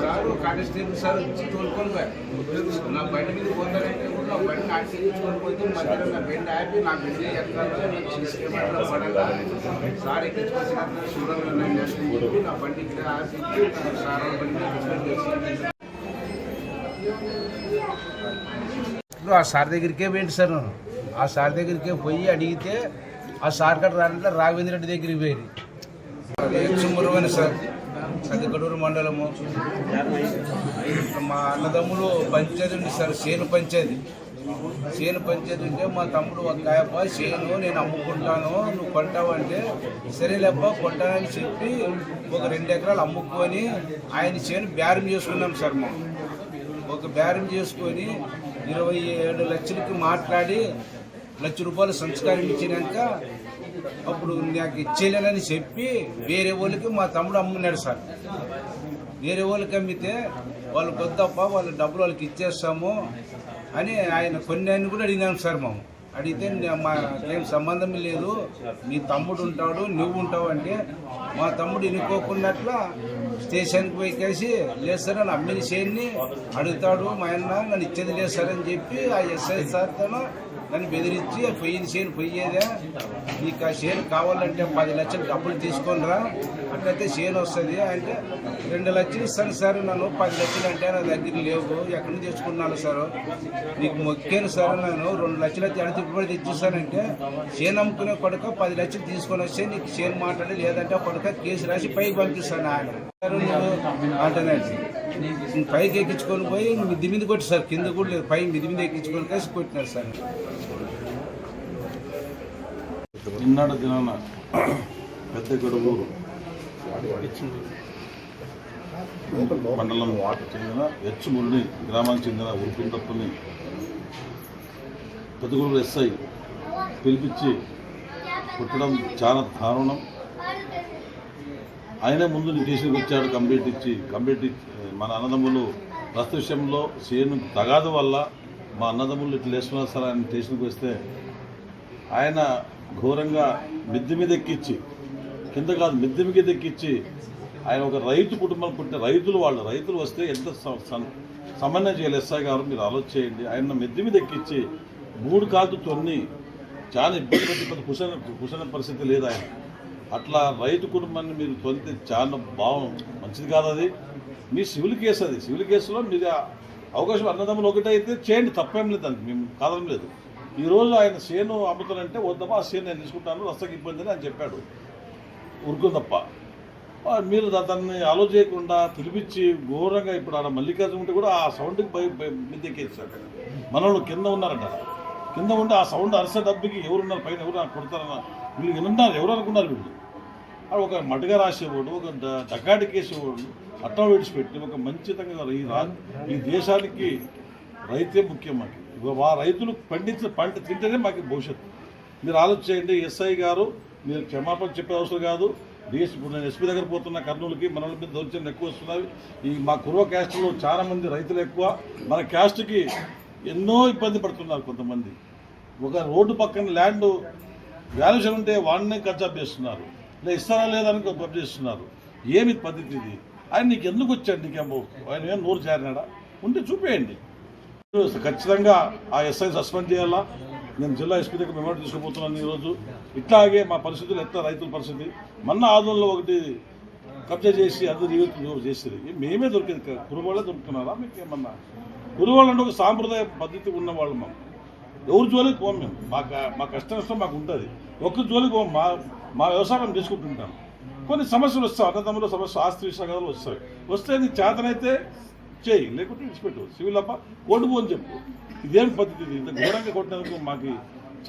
Sir constable sir తోలుకొని నా బండి మీద పోతానంటే కూడా బండి కానిస్టేబుల్ పోతే మధ్యలో నా బెండ్ ఆపి నా బెండ్ ఎక్కడ పడగా సార్ నేను నా బండి ఇక్కడ సార్ ఆ సార్ దగ్గరికే పోయింది సార్ నేను ఆ సార్ దగ్గరికే పోయి అడిగితే ఆ సార్ కట్ట రానంటే రాఘవేంద్ర రెడ్డి దగ్గరికి పోయింది సుమరువని సార్ సంగకడూరు మండలము. మా అన్నదమ్ములు పంచాయతీ ఉంది సార్ సేను పంచాయతీ. సేను పంచాయతీ ఉంటే మా తమ్ముడు ఒక కాయప్ప సేను నేను అమ్ముకుంటాను నువ్వు కొంటావు? అంటే సరేలేప్ప కొంటానని చెప్పి ఒక రెండు ఎకరాలు అమ్ముకొని ఆయన చేను బేరం చేసుకున్నాం సార్ మేము. ఒక బేరం చేసుకొని ఇరవై ఏడు లక్షలకి మాట్లాడి లక్ష రూపాయలు సంస్కారం ఇచ్చినాక అప్పుడు నాకు ఇచ్చేయలేనని చెప్పి వేరే వాళ్ళకి మా తమ్ముడు అమ్మున్నాడు సార్. వేరే వాళ్ళకి అమ్మితే వాళ్ళు కొద్దప్ప వాళ్ళ డబ్బులు వాళ్ళకి ఇచ్చేస్తాము అని ఆయన కొన్ని కూడా అడిగినాం సార్ మేము అడిగితే మా ఏం సంబంధం లేదు. మీ తమ్ముడు ఉంటాడు నువ్వు ఉంటావు అంటే మా తమ్ముడు ఇనుకోకున్నట్లా స్టేషన్కి పోయి కేసి లేదు సార్ అని అమ్మిన చేరిని అడుగుతాడు మా అన్న నన్ను ఇచ్చేది లేదు సార్ అని చెప్పి ఆ ఎస్ఐ సార్తో నన్ను బెదిరించి పొయ్యిన చేను పొయ్యేదే నీకు ఆ చేను కావాలంటే పది లక్షలు డబ్బులు తీసుకొని రా అట్లయితే చేను వస్తుంది. అంటే రెండు లక్షలు ఇస్తాను సార్ నన్ను పది లక్షలు అంటే నా దగ్గర లేవు. ఎక్కడి నుంచి తెచ్చుకున్నాను సార్? నీకు మొక్కాను సార్ నేను రెండు లక్షలు అయితే దుబ్బడి తెచ్చిస్తానంటే చేను అమ్ముకునే కొడుక పది లక్షలు తీసుకొని వస్తే నీకు చేను మాట్లాడి లేదంటే కొడుక కేసు రాసి పైకి పంపిస్తాను ఆయన. సార్ అంటున్నాడు పైకి ఎక్కించుకొని పోయి మిద్ది మీద కొట్టి సార్ కింద కూడా లేదు. పై మిద్ది మీద ఎక్కించుకొని కలిసి కొట్టినారు సార్. నిన్నటి దినాన పెద్ద గడువూరు మండలం చెందిన ఎచ్చుముల్ని గ్రామానికి చెందిన ఉరుకుంటప్పని పెద్దగూరు ఎస్ఐ పిలిపించి కుట్టడం చాలా దారుణం. ఆయనే ముందు స్టేషన్కి వచ్చాడు కంప్లీట్ ఇచ్చి కంప్లీట్ ఇచ్చి మన అన్నదమ్ములు ప్రస్తుత విషయంలో సేను తగాదు వల్ల మా అన్నదమ్ములు ఇట్లా వేసుకున్నారు సార్ ఆయన స్టేషన్కి వస్తే ఆయన ఘోరంగా మిద్దె మీద ఎక్కించి కింద కాదు మిద్దె మీద ఎక్కించి ఆయన ఒక రైతు కుటుంబం పుట్టిన రైతులు వాళ్ళు రైతులు వస్తే ఎంత సమన్వయం చేయాలి ఎస్ఐ గారు మీరు ఆలోచన చేయండి ఆయన మిద్దె మీద ఎక్కించి మూడు కాదు తొన్ని. చాలా ఇబ్బంది పడి ఇబ్బంది. కుశల కుశల పరిస్థితి లేదు ఆయన. అట్లా రైతు కుటుంబాన్ని మీరు తొలితే చాలా బాగు మంచిది కాదు అది. మీ సివిల్ కేసు అది. సివిల్ కేసులో మీరు అవకాశం అన్నదమ్ములు ఒకటే అయితే చేయండి. తప్పేం లేదు దానికి. మేము కాదం లేదు. ఈరోజు ఆయన సేను అమ్ముతానంటే వద్దమ్మా ఆ సేను నేను తీసుకుంటాను రస్తకి ఇబ్బంది అని చెప్పాడు. ఉరుకుందప్ప మీరు దాన్ని ఆలోచించకుండా చేయకుండా పిలిపించి ఘోరంగా ఇప్పుడు ఆడ మల్లికార్జున ఉంటే కూడా ఆ సౌండ్కి భయ మిద్దెక్కేసాడు మనోళ్ళు కింద ఉన్నారంట. కింద ఉండి ఆ సౌండ్ అరిసే డబ్బుకి ఎవరున్నారు? పైన ఎవరు కొడతారన్నా వీళ్ళు వినున్నారు ఎవరు అనుకున్నారు వీళ్ళు? అది ఒక మటగా రాసేవాడు ఒక డ- డకాటికి వేసేవాడు అట్టా విడిచిపెట్టి ఒక మంచితంగా ఈ రా ఈ దేశానికి రైతే ముఖ్యం మాకు. మా ఆ రైతులు పండించిన పంట తింటేనే మాకు భవిష్యత్తు. మీరు ఆలోచించండి ఎస్ఐ గారు మీరు క్షమాపణ చెప్పే అవసరం కాదు. డిఎస్ ఇప్పుడు నేను ఎస్పీ దగ్గర పోతున్న కర్నూలుకి మన మీద దౌర్జన్యం ఎక్కువ వస్తున్నాయి ఈ మా కుర్వ క్యాస్ట్లో చాలామంది రైతులు ఎక్కువ. మన క్యాస్ట్కి ఎన్నో ఇబ్బంది పడుతున్నారు కొంతమంది. ఒక రోడ్డు పక్కన ల్యాండ్ వ్యాల్యూషన్ ఉంటే వాడినే కబ్జా చేస్తున్నారు. లేదా ఇస్తారా లేదని కబ్జా చేస్తున్నారు. ఏమి పద్ధతి ఇది? ఆయన నీకు ఎందుకు వచ్చాడు? నీకేమో ఆయన ఏం నోరు చేరినాడా ఉంటే చూపేయండి. ఖచ్చితంగా ఆ ఎస్ఐ సస్పెండ్ చేయాలా? నేను జిల్లా ఎస్పీ దగ్గర మెమోరీ తీసుకుపోతున్నాను ఈరోజు. ఇట్లాగే మా పరిస్థితులు ఎత్త రైతుల పరిస్థితి? మన ఆదంలో ఒకటి కబ్జా చేసి అది రివ్యూ చేసేది మేమే దొరికేది కురువాళ్ళే దొరుకుతున్నారా? మీకు ఏమన్నా గురువాళ్ళు అంటే ఒక సాంప్రదాయ పద్ధతి ఉన్నవాళ్ళు మాకు. ఎవరి జోలికి పోం మేము. మా మా కష్ట నష్టం మాకు ఉంటుంది. ఒక్క జోలికి పోం మా మా వ్యవసాయం చేసుకుంటుంటాం. కొన్ని సమస్యలు వస్తాయి. అన్నదమ్ముల సమస్య ఆస్తి విషయాలు వస్తాయి. వస్తే నీ చేతనైతే చేయి లేకుంటే విడిచిపెట్టు. సివిల్ అప్ప ఓడిపో అని చెప్పు. ఇదేం పద్ధతి? ఇది ఇంత ఘోరంగా కొట్టినందుకు మాకు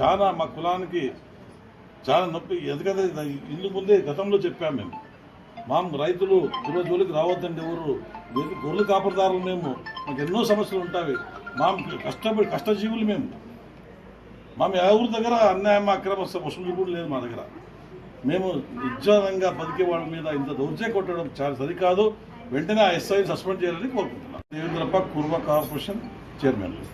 చాలా మా కులానికి చాలా నొప్పి. ఎందుకంటే ఇందుకు ముందే గతంలో చెప్పాము మేము. మా రైతులు కుల జోలికి రావద్దండి ఎవరు గొర్రెలు కాపరదారులు మేము. మాకు ఎన్నో సమస్యలు ఉంటాయి. మా కష్టపడి కష్టజీవులు మేము. మా ఎవరి దగ్గర అన్యాయం అక్రమ వసూలు కూడా లేదు మా దగ్గర. మేము నిజంగా బతికే వాళ్ళ మీద ఇంత దౌర్జే కొట్టడం చాలా సరికాదు. వెంటనే ఆ ఎస్ఐ సస్పెండ్ చేయాలని కోరుకుంటున్నాం. Devendrappa Kurva corporation chairman.